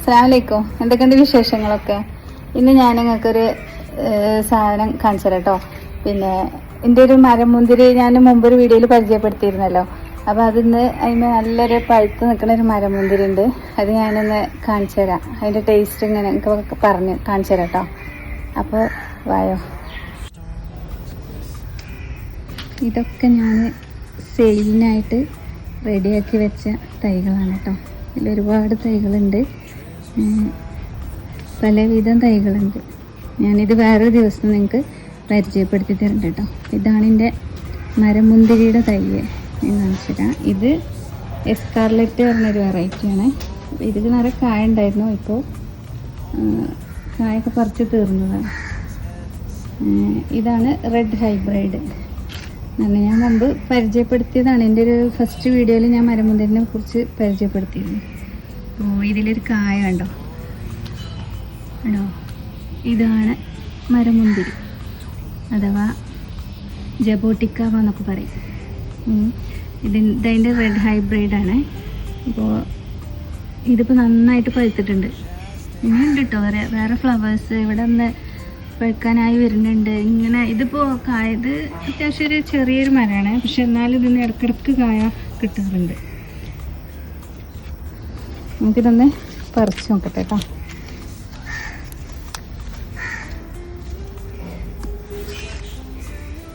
അസ്സലാമലൈക്കും. എന്തൊക്കെയുണ്ട് വിശേഷങ്ങളൊക്കെ? ഇന്ന് ഞാൻ നിങ്ങൾക്കൊരു സാധനം കാണിച്ചു തരാം കേട്ടോ. പിന്നെ എന്റെ ഒരു മരമുന്തിരി ഞാൻ മുമ്പൊരു വീഡിയോയിൽ പരിചയപ്പെടുത്തിയിരുന്നല്ലോ. അപ്പോൾ അതിന്ന് അതിന് നല്ലൊരു പഴുത്ത് നിൽക്കുന്ന ഒരു മരമുന്തിരി ഉണ്ട്. അത് ഞാനൊന്ന് കാണിച്ചു തരാം അതിന്റെ ടേസ്റ്റ് ഇങ്ങനെ നിങ്ങൾക്ക് പറഞ്ഞ് കാണിച്ചു തരാം കേട്ടോ. അപ്പോൾ വായോ. ഇതൊക്കെ ഞാൻ സെയിലിനായിട്ട് റെഡിയാക്കി വെച്ച തൈകളാണ് കേട്ടോ. ഇതിൽ ഒരുപാട് തൈകളുണ്ട്. പലവിധം തൈകളുണ്ട്. ഞാനിത് വേറൊരു ദിവസം നിങ്ങൾക്ക് പരിചയപ്പെടുത്തി തരുന്നുണ്ട് കേട്ടോ ഇതാണ് എന്റെ മരമുന്തിരിയുടെ തൈ. ഞാൻ ഇത് എസ്കാർലെറ്റ് പറഞ്ഞൊരു വെറൈറ്റിയാണ് ഇതിൽ നിറയെ കായ ഉണ്ടായിരുന്നു ഇപ്പോൾ കായൊക്കെ പറിച്ച് തീർന്നതാണ്. ഇതാണ് റെഡ് ഹൈബ്രിഡ് അങ്ങനെ ഞാൻ മുമ്പ് പരിചയപ്പെടുത്തിയതാണ്. എന്റെ ഒരു ഫസ്റ്റ് വീഡിയോയിൽ ഞാൻ മരമുന്തിരിനെ കുറിച്ച് പരിചയപ്പെടുത്തിയിരുന്നു. അപ്പോൾ ഇതിലൊരു കായ കണ്ടോ? കണ്ടോ ഇതാണ് മരമുന്തിരി. അഥവാ ജബോട്ടിക്കാവ എന്നൊക്കെ പറയും. ഉം. ഇതിൻ ഇതിന്റെ റെഡ് ഹൈബ്രിഡാണ് ഇപ്പോൾ ഇതിപ്പോൾ നന്നായിട്ട് പഴുത്തിട്ടുണ്ട്. ഇനിയുണ്ട് കേട്ടോ വേറെ വേറെ ഫ്ലവേഴ്സ് ഇവിടെ ഒന്ന് പഴുക്കാനായി വരുന്നുണ്ട്. ഇങ്ങനെ ഇതിപ്പോൾ കായത് അത്യാവശ്യം ഒരു ചെറിയൊരു മരമാണ്. പക്ഷെ എന്നാലും ഇതിന് ഇടക്കിടക്ക് കായ കിട്ടാറുണ്ട് നമുക്കിതൊന്ന് പറിച്ചു നോക്കട്ടെ കേട്ടോ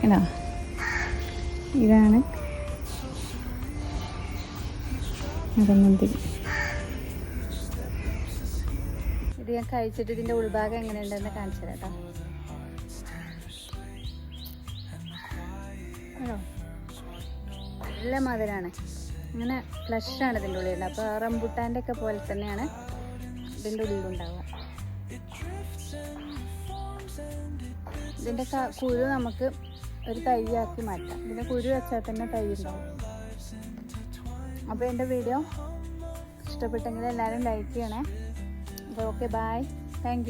ഇതാ. ഇതാണ്. ഇത്. ഞാൻ കഴിച്ചിട്ട് ഇതിന്റെ ഉൾഭാഗം എങ്ങനെയുണ്ടെന്ന് കാണിച്ചു കേട്ടോ നല്ല മധുരമാണ് ഇങ്ങനെ ഫ്ലഷാണ് ഇതിന്റെ ഉള്ളിൽ ഉണ്ടാവുക അപ്പോൾ റംബുട്ടാന്റെ ഒക്കെ പോലെ തന്നെയാണ് ഇതിന്റെ ഉള്ളിൽ ഉണ്ടാവുക. ഇതിന്റെ കുരു നമുക്ക് ഒരു തൈയാക്കി മാറ്റാം. ഇതിന്റെ കുരു വെച്ചാൽ തന്നെ തൈ ഉണ്ടാവും. അപ്പോൾ എന്റെ വീഡിയോ ഇഷ്ടപ്പെട്ടെങ്കിൽ എല്ലാവരും ലൈക്ക് ചെയ്യണേ. അപ്പോൾ ഓക്കെ ബായ് താങ്ക്